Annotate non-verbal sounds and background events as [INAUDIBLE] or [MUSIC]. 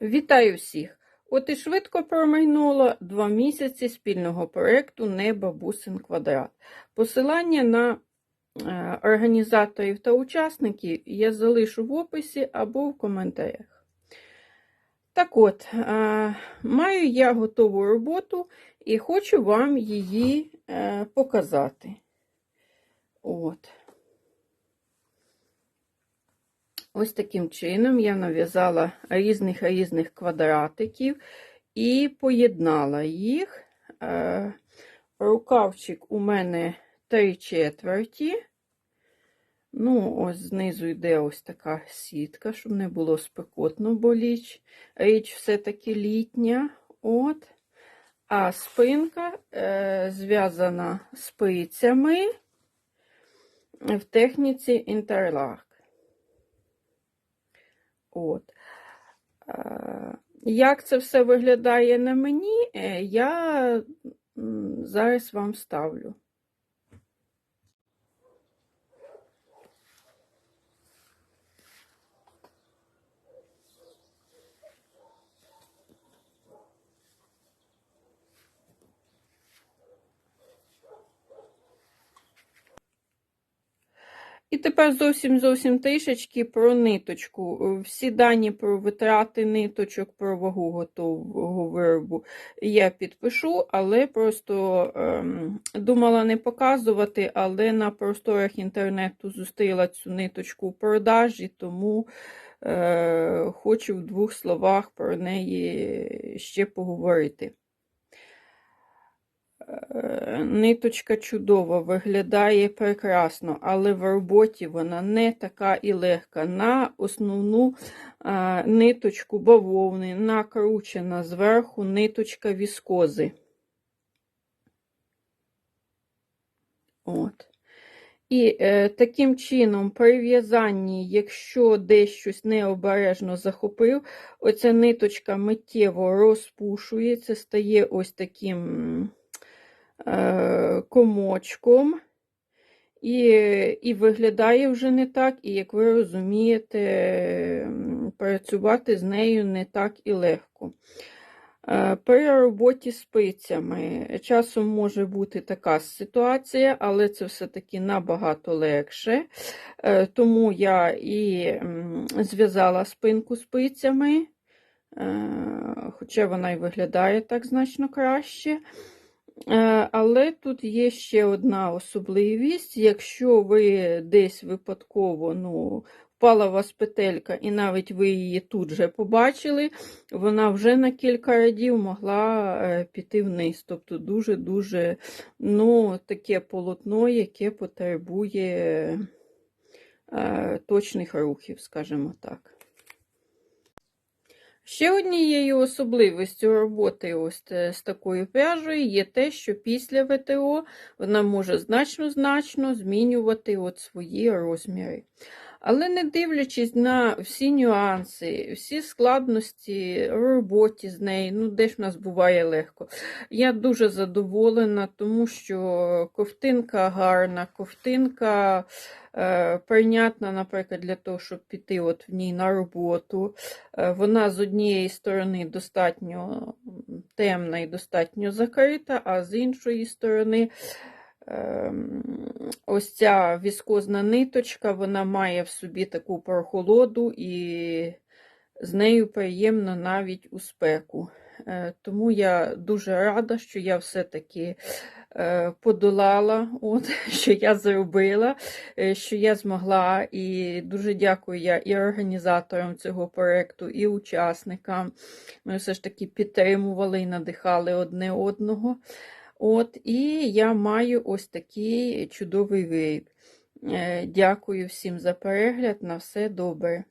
Вітаю всіх! От і швидко промайнуло два місяці спільного проєкту «Не бабусин квадрат». Посилання на е, організаторів та учасників я залишу в описі або в коментарях. Так от, е, маю я готову роботу і хочу вам її е, показати. От. Ось таким чином я нав'язала різних різних квадратиків і поєднала їх. Е, Рукавчик у мене 3 четверті. Ну, ось знизу йде ось така сітка, щоб не було спекотно, бо річ, річ все-таки літня. От. А спинка е, зв'язана спицями в техніці інтерлак. От. Е, Як це все виглядає на мені, е, я зараз вам ставлю. І тепер зовсім зовсім трішечки про ниточку. Всі дані про витрати ниточок, про вагу готового виробу я підпишу, але просто ем, думала не показувати, але на просторах інтернету зустріла цю ниточку в продажі, тому е, хочу в двох словах про неї ще поговорити. Ниточка чудова, виглядає прекрасно, але в роботі вона не така і легка. На основну а, ниточку бавовни накручена зверху ниточка віскози. От. І е, таким чином, при в'язанні, якщо десь щось необережно захопив, оця ниточка миттєво розпушується, стає ось таким комочком. І, і виглядає вже не так, і, як ви розумієте, працювати з нею не так і легко. Е, При роботі з спицями часом може бути така ситуація, але це все-таки набагато легше. Е, Тому я і зв'язала спинку спицями, е, хоча вона і виглядає так значно краще. Е, Але тут є ще одна особливість. Якщо ви десь випадково ну, впала вас петелька, і навіть ви її тут же побачили, вона вже на кілька радів могла е, піти вниз. Тобто дуже-дуже ну, таке полотно, яке потребує е, точних рухів, скажімо так. Ще однією особливістю роботи ось з такою пряжею є те, що після ВТО вона може значно-значно змінювати от свої розміри. Але не дивлячись на всі нюанси, всі складності в роботі з нею, ну де ж в нас буває легко. Я дуже задоволена, тому що ковтинка гарна, ковтинка прийнятна, наприклад, для того, щоб піти от в ній на роботу. Е, Вона з однієї сторони достатньо темна і достатньо закрита, а з іншої сторони. ем, Ось ця віскозна ниточка, вона має в собі таку прохолоду, і з нею приємно навіть у спеку. Е, Тому я дуже рада, що я все-таки е, подолала, [LAUGHS] от, що я зробила, е, що я змогла. І дуже дякую я і організаторам цього проєкту, і учасникам. Ми все ж таки підтримували і надихали одне одного. От, і я маю ось такий чудовий виріб. Дякую всім за перегляд. На все добре.